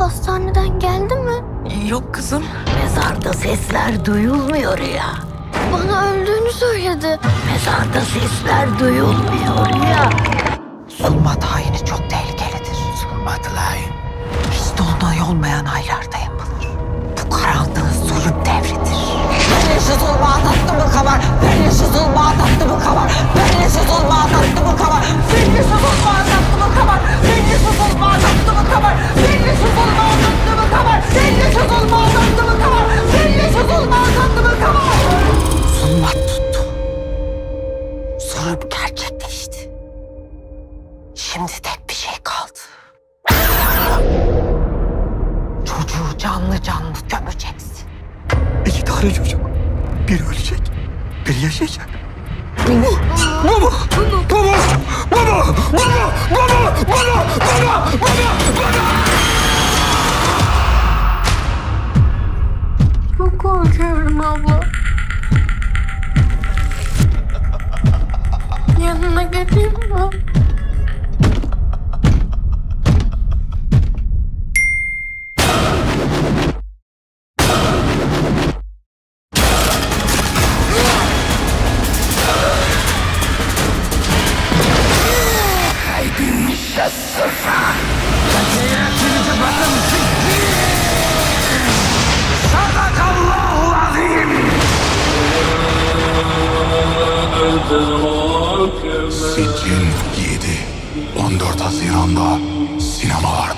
Deden geldi mi? Yok kızım. Mezarda sesler duyulmuyor ya. Bana öldüğünü söyledi. Mezarda sesler duyulmuyor ya. Zulmat haini çok tehlikelidir. Zulmat hain. Hiç dolunay olmayan aylarda Şimdi tek bir şey kaldı. Çocuğu canlı canlı gömeceksin. İki tane çocuk. Biri ölecek. Biri yaşayacak. Baba! Baba! Baba! Baba! Baba! Baba! Baba! Baba! Baba! Çok korkuyorum abla. Yüce sıfır. Tekeyetinizi bakın Sadakallahu azim. 7. 14 Haziran'da sinemalarda.